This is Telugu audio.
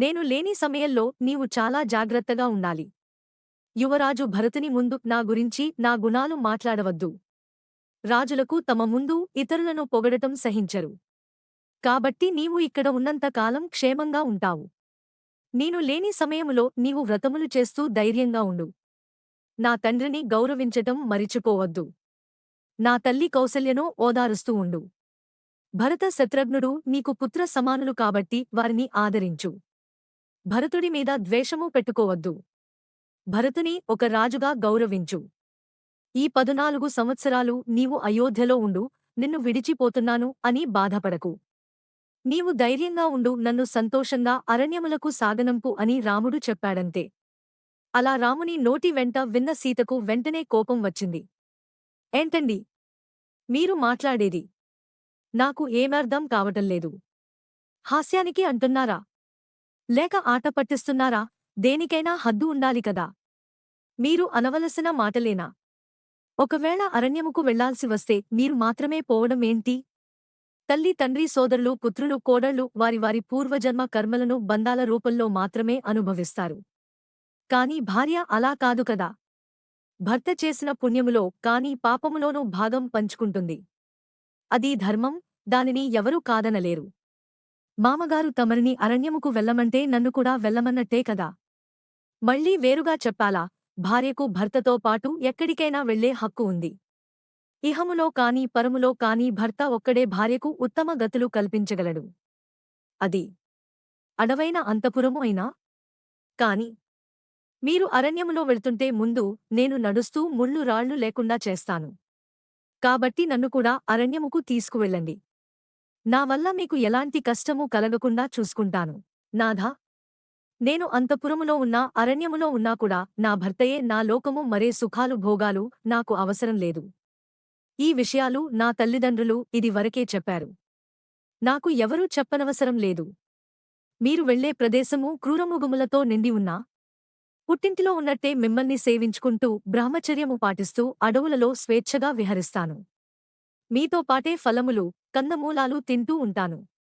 నేను లేని సమయంలో నీవు చాలా జాగ్రత్తగా ఉండాలి. యువరాజు భరతుని ముందు నా గురించి నా గుణాలు మాట్లాడవద్దు. రాజులకు తమ ముందు ఇతరులను పొగడటం సహించరు. కాబట్టి నీవు ఇక్కడ ఉన్నంతకాలం క్షేమంగా ఉంటావు. నేను లేని సమయములో నీవు వ్రతములు చేస్తూ ధైర్యంగా ఉండు. నా తండ్రిని గౌరవించటం మరిచిపోవద్దు. నా తల్లి కౌసల్యను ఓదారుస్తూ ఉండు. భరత శత్రుఘ్నుడు నీకు పుత్ర సమానులు కాబట్టి వారిని ఆదరించు. భరతుడి మీద ద్వేషము పెట్టుకోవద్దు. భరతుని ఒక రాజుగా గౌరవించు. ఈ పదునాలుగు సంవత్సరాలు నీవు అయోధ్యలో ఉండు నిన్ను విడిచిపోతున్నాను అని బాధపడకు. నీవు ధైర్యంగా ఉండు నన్ను సంతోషంగా అరణ్యములకు సాగనంపు అని రాముడు చెప్పాడంతే. అలా రాముని నోటి వెంట విన్న సీతకు వెంటనే కోపం వచ్చింది. ఏంటండి? మీరు మాట్లాడేది. నాకు ఏమర్థం కావటంలేదు హాస్యానికి అంటున్నారా? లేక ఆట పట్టిస్తున్నారా? దేనికైనా హద్దు ఉండాలి కదా. మీరు అనవలసిన మాటలేనా? ఒకవేళ అరణ్యముకు వెళ్ళాల్సి వస్తే మీరు మాత్రమే పోవడం ఏంటి? తల్లి తండ్రి సోదరులు పుత్రులు కోడళ్ళు వారి వారి పూర్వజన్మ కర్మలను బంధాల రూపంలో మాత్రమే అనుభవిస్తారు. కాని భార్య అలా కాదు కదా. భర్త చేసిన పుణ్యములో కాని పాపములోనూ భాగం పంచుకుంటుంది. అది ధర్మం దానిని ఎవరూ కాదనలేరు. మామగారు తమరిని అరణ్యముకు వెళ్ళమంటే నన్ను కూడా వెళ్ళమన్నట్టే కదా. మళ్ళీ వేరుగా చెప్పాలా భార్యకు భర్తతో పాటు ఎక్కడికైనా వెళ్ళే హక్కు ఉంది. ఇహములో కాని పరములో కాని భర్త ఒక్కడే భార్యకు ఉత్తమ గతులు కల్పించగలడు. అది అడవైన అంతపురము అయినా. కాని మీరు అరణ్యములో వెళ్తుంటే ముందు నేను నడుస్తూ ముళ్ళు రాళ్ళు లేకుండా చేస్తాను. కాబట్టి నన్ను కూడా అరణ్యముకు తీసుకువెళ్ళండి. నా వల్ల మీకు ఎలాంటి కష్టమూ కలగకుండా చూసుకుంటాను. నాథా నేను అంతపురములో ఉన్నా అరణ్యములో ఉన్నా కూడా నా భర్తయే నా లోకము మరే సుఖాలు భోగాలు నాకు అవసరం లేదు. ఈ విషయాలు నా తల్లిదండ్రులు ఇది వరకే చెప్పారు. నాకు ఎవరూ చెప్పనవసరం లేదు. మీరు వెళ్ళే ప్రదేశము క్రూరముగుములతో నిండి ఉన్నా పుట్టింటిలో ఉన్నట్టే మిమ్మల్ని సేవించుకుంటూ బ్రహ్మచర్యము పాటిస్తూ అడవులలో స్వేచ్ఛగా విహరిస్తాను. మీతో పాటే ఫలములు కందమూలాలు తింటూ ఉంటాను.